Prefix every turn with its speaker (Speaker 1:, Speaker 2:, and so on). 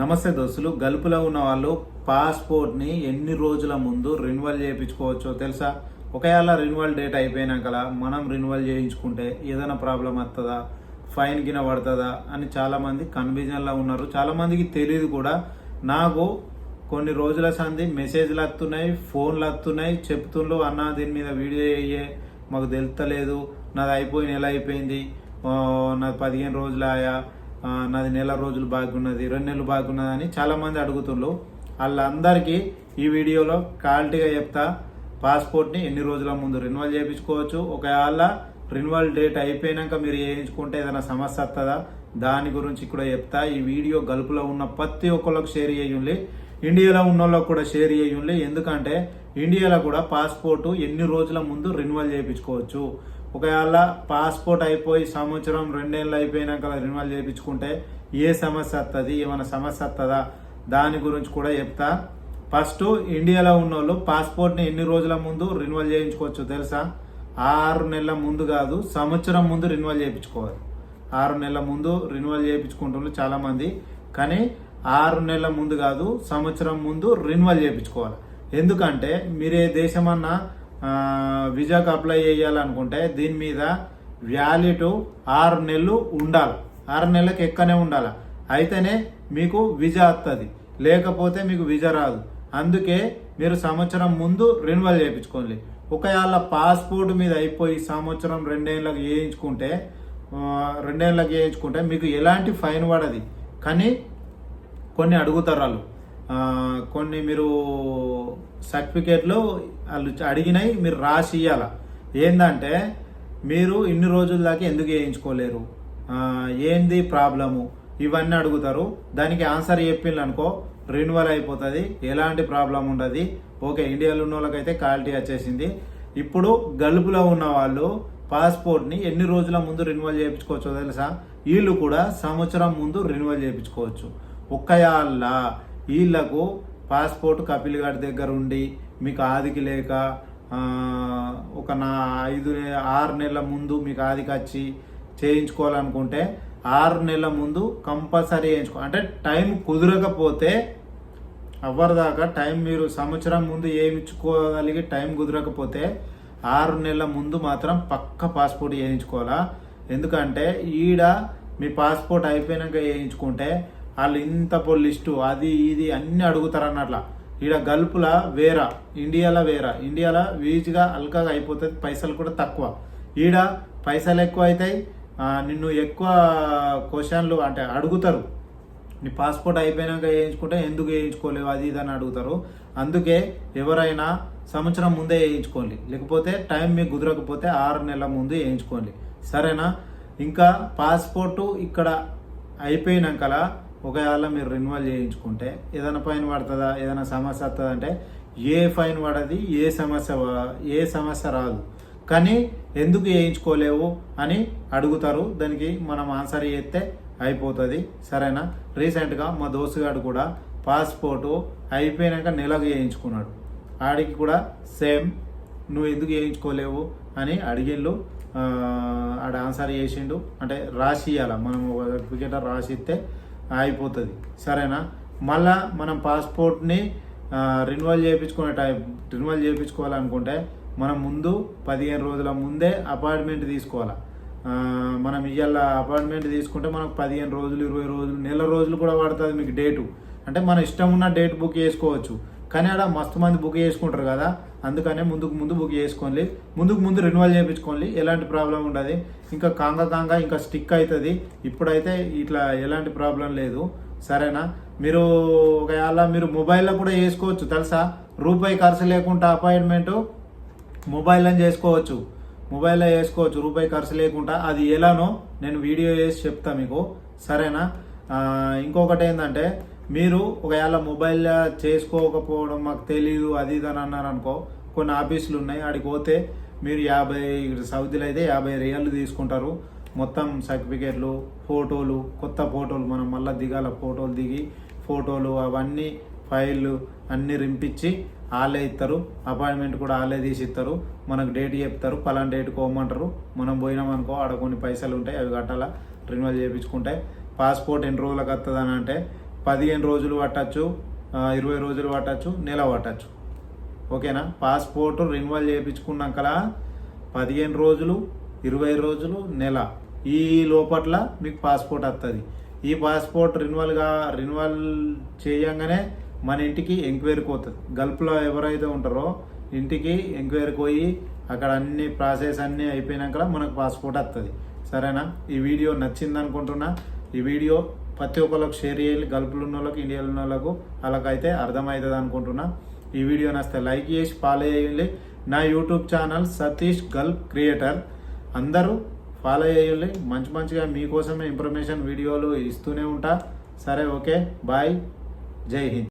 Speaker 1: నమస్తే దోస్తులు. గల్పులో ఉన్న వాళ్ళు పాస్పోర్ట్ని ఎన్ని రోజుల ముందు రెన్యువల్ చేయించుకోవచ్చో తెలుసా? ఒకవేళ రెన్యువల్ డేట్ అయిపోయినాకలా మనం రెన్యువల్ చేయించుకుంటే ఏదైనా ప్రాబ్లం వస్తుందా ఫైన్ కింద పడుతుందా? అని చాలామంది కన్ఫ్యూజన్లో ఉన్నారు. చాలామందికి తెలియదు కూడా. నాకు కొన్ని రోజుల సంది మెసేజ్లు వస్తున్నాయి ఫోన్లు వస్తున్నాయి చెప్తుండ్రు అన్న దీని మీద వీడియో అయ్యే మాకు తెలుస్తలేదు నాది అయిపోయి నెల అయిపోయింది? నాది పదిహేను రోజులు ఆయా. నాది నెల రోజులు బాగున్నది రెండు నెలలు బాగున్నది అని చాలామంది అడుగుతుండ్రు. వాళ్ళందరికీ ఈ వీడియోలో క్వాలిటీగా చెప్తా పాస్పోర్ట్ని ఎన్ని రోజుల ముందు రిన్యువల్ చేయించుకోవచ్చు. ఒకవేళ రెన్యువల్ డేట్ అయిపోయినాక మీరు చేయించుకుంటే ఏదైనా సమస్య వస్తుందా దాని గురించి కూడా చెప్తా. ఈ వీడియో గలుపులో ఉన్న ప్రతి ఒక్కళ్ళకి షేర్ చేయండి ఇండియాలో ఉన్న వాళ్ళకి కూడా షేర్ చేయండి ఎందుకంటే ఇండియాలో కూడా పాస్పోర్ట్ ఎన్ని రోజుల ముందు రెన్యువల్ చేయించుకోవచ్చు. ఒకవేళ పాస్పోర్ట్ అయిపోయి సంవత్సరం రెండేళ్ళు అయిపోయినాక రెన్యువల్ చేయించుకుంటే ఏ సమస్య వస్తుంది ఏమైనా సమస్య వస్తుందా దాని గురించి కూడా చెప్తా. ఫస్ట్ ఇండియాలో ఉన్న వాళ్ళు పాస్పోర్ట్ని ఎన్ని రోజుల ముందు రెన్యువల్ చేయించుకోవచ్చు తెలుసా? ఆరు నెలల ముందు కాదు సంవత్సరం ముందు రెన్యువల్ చేయించుకోవాలి. ఆరు నెలల ముందు రెన్యువల్ చేయించుకుంటున్నారు చాలామంది. కానీ ఆరు నెలల ముందు కాదు సంవత్సరం ముందు రెన్యువల్ చేయించుకోవాలి. ఎందుకంటే మీరే దేశమన్నా వీసాకు అప్లై చేయాలనుకుంటే దీని మీద వ్యాలిడ్ ఆరు నెలలు ఉండాలి. ఆరు నెలలకు ఎక్కనే ఉండాలి. అయితేనే మీకు వీజా వస్తుంది లేకపోతే మీకు వీజా రాదు. అందుకే మీరు సంవత్సరం ముందు రెన్యువల్ చేయించుకోండి. ఒకవేళ పాస్పోర్ట్ మీద అయిపోయి సంవత్సరం రెండేళ్ళకి వేయించుకుంటే రెండేళ్ళకి వేయించుకుంటే మీకు ఎలాంటి ఫైన్ పడది. కానీ కొన్ని అడుగుతారు వాళ్ళు. కొన్ని మీరు సర్టిఫికేట్లు వాళ్ళు అడిగినాయి మీరు రాసి ఇవ్వాల ఏంటంటే మీరు ఇన్ని రోజుల దాకా ఎందుకు వేయించుకోలేరు? ఏంది ప్రాబ్లము? ఇవన్నీ అడుగుతారు. దానికి ఆన్సర్ చెప్పిండ్రు అనుకో రెన్యువల్ అయిపోతుంది. ఎలాంటి ప్రాబ్లం ఉండదు. ఓకే ఇండియాలో ఉన్న వాళ్ళకైతే క్వాలిటీ వచ్చేసింది. ఇప్పుడు గల్పులో ఉన్న వాళ్ళు పాస్పోర్ట్ని ఎన్ని రోజుల ముందు రెన్యువల్ చేయించుకోవచ్చో తెలుసా? వీళ్ళు కూడా సంవత్సరం ముందు రెన్యువల్ చేయించుకోవచ్చు. ఒక్కయాళ్ళ వీళ్ళకు పాస్పోర్ట్ కపిల్ గారి దగ్గర ఉండి మీకు ఆదికి లేక ఒక నా ఐదు ఆరు నెలల ముందు మీకు ఆదికి వచ్చి చేయించుకోవాలనుకుంటే ఆరు నెలల ముందు కంపల్సరీ చేయించుకో అంటే టైం కుదరకపోతే దాకా టైం మీరు సంవత్సరం ముందు చేయించుకోగలిగి టైం కుదరకపోతే ఆరు నెలల ముందు మాత్రం పక్క పాస్పోర్ట్ చేయించుకోవాలా. ఎందుకంటే ఈడ మీ పాస్పోర్ట్ అయిపోయినాక చేయించుకుంటే వాళ్ళు ఇంత పొడి లిస్టు అది ఇది అన్నీ అడుగుతారు అన్నట్ల ఈడ గల్పుల వేరా ఇండియాలో వేరా. ఇండియాలో వీజ్గా అల్కాగా అయిపోతుంది పైసలు కూడా తక్కువ. ఈడ పైసలు ఎక్కువ అవుతాయి నిన్ను ఎక్కువ క్వశ్చన్లు అంటే అడుగుతారు. నీ పాస్పోర్ట్ అయిపోయినాక వేయించుకుంటే ఎందుకు వేయించుకోలేవు అది ఇది అని అడుగుతారు. అందుకే ఎవరైనా సంవత్సరం ముందే వేయించుకోండి. లేకపోతే టైం మీకు కుదరకపోతే ఆరు నెలల ముందు వేయించుకోండి. సరేనా? ఇంకా పాస్పోర్టు ఇక్కడ అయిపోయినాకలా ఒకవేళ మీరు రెన్యువల్ చేయించుకుంటే ఏదైనా ఫైన్ పడుతుందా ఏదైనా సమస్య వస్తుందా అంటే ఏ ఫైన్ పడది ఏ సమస్య ఏ సమస్య రాదు. కానీ ఎందుకు వేయించుకోలేవు అని అడుగుతారు. దానికి మనం ఆన్సర్ చేస్తే అయిపోతుంది. సరేనా? రీసెంట్గా మా దోస్తుగాడు కూడా పాస్పోర్టు అయిపోయినాక నెలకు చేయించుకున్నాడు. ఆడికి కూడా సేమ్ నువ్వు ఎందుకు చేయించుకోలేవు అని అడిగిండు. ఆడ ఆన్సర్ చేసిండు. అంటే రాసి ఇవ్వాలి మనం ఒక సర్టిఫికేట్ రాసి ఇస్తే అయిపోతుంది సరేనా? మళ్ళా మనం పాస్పోర్ట్ని రెన్యువల్ చేయించుకునే టైం రెన్యువల్ చేయించుకోవాలనుకుంటే మనం ముందు పదిహేను రోజుల ముందే అపాయింట్మెంట్ తీసుకోవాలి? మనం ఇవాళ అపాయింట్మెంట్ తీసుకుంటే మనకు పదిహేను రోజులు ఇరవై రోజులు నెల రోజులు కూడా పడుతుంది మీకు డేటు. అంటే మన ఇష్టం ఉన్న డేట్ బుక్ చేసుకోవచ్చు. కానీ ఆడ మస్తు మంది బుక్ చేసుకుంటారు కదా. అందుకనే ముందుకు ముందు బుక్ చేసుకోండి. ముందుకు ముందు రెన్యువల్ చేయించుకోండి. ఎలాంటి ప్రాబ్లం ఉండదు. ఇంకా కాంగ కాంగ ఇంకా స్టిక్ అవుతుంది. ఇప్పుడైతే ఇట్లా ఎలాంటి ప్రాబ్లం లేదు. సరేనా? మీరు ఒకవేళ మీరు మొబైల్లో కూడా చేసుకోవచ్చు. తెలుసా? రూపాయి ఖర్చు లేకుండా అపాయింట్మెంటు మొబైల్లో చేసుకోవచ్చు. మొబైల్లో చేసుకోవచ్చు. రూపాయి ఖర్చు లేకుండా. అది ఎలానో నేను వీడియో చేసి చెప్తా మీకు. సరేనా? ఇంకొకటి ఏంటంటే మీరు ఒకవేళ మొబైల్లో చేసుకోకపోవడం మాకు తెలియదు అది ఇది అని అన్నారు అనుకో కొన్ని ఆఫీసులు ఉన్నాయి ఆడికి పోతే మీరు యాభై సౌదీలో అయితే యాభై రియల్ తీసుకుంటారు. మొత్తం సర్టిఫికేట్లు ఫోటోలు కొత్త ఫోటోలు మనం మళ్ళీ దిగాల ఫోటోలు దిగి ఫోటోలు అవన్నీ ఫైళ్ళు అన్నీ రింపించి వాళ్ళే ఇస్తారు అపాయింట్మెంట్ కూడా వాళ్ళే తీసి ఇస్తారు మనకు డేట్ చెప్తారు పలానా డేట్ కోమంటారు మనం పోయినాం అనుకో ఆడ కొన్ని పైసలు ఉంటాయి అవి కట్టాలా రిన్యువల్ చేయించుకుంటే పాస్పోర్ట్ ఎన్ని రోజులకు వస్తుంది అని అంటే పదిహేను రోజులు పట్టచ్చు ఇరవై రోజులు పట్టచ్చు నెల పట్టచ్చు. ఓకేనా? పాస్పోర్ట్ రెన్యువల్ చేయించుకున్నాకలా పదిహేను రోజులు ఇరవై రోజులు నెల. ఈ లోపట్ల మీకు పాస్పోర్ట్ వస్తుంది ఈ పాస్పోర్ట్ రెన్యువల్గా రెన్యువల్ చేయంగానే మన ఇంటికి ఎంక్వైరీకి పోతుంది. గల్ఫ్లో ఎవరైతే ఉంటారో ఇంటికి ఎంక్వైరీకి పోయి అక్కడ అన్ని ప్రాసెస్ అన్నీ అయిపోయినాక మనకు పాస్పోర్ట్ వస్తుంది సరేనా? ఈ వీడియో నచ్చింది అనుకుంటున్నా ఈ వీడియో ప్రతి ఒక్కరికి షేర్ చేయాలి. గల్ఫ్లో ఉన్న వాళ్ళకి ఇండియాలో ఉన్న వాళ్ళకు అలాగైతే అర్థమవుతుంది అనుకుంటున్నా. ఈ వీడియో నస్తే లైక్ చేసి ఫాలో చేయండి. నా YouTube channel Satish Gulf creator. అందరూ ఫాలో చేయండి. మంచి మంచిగా మీకోసమే ఇన్ఫర్మేషన్ వీడియోలు ఇస్తూనే ఉంటా. సరే ఓకే. బాయ్ జై హింద్.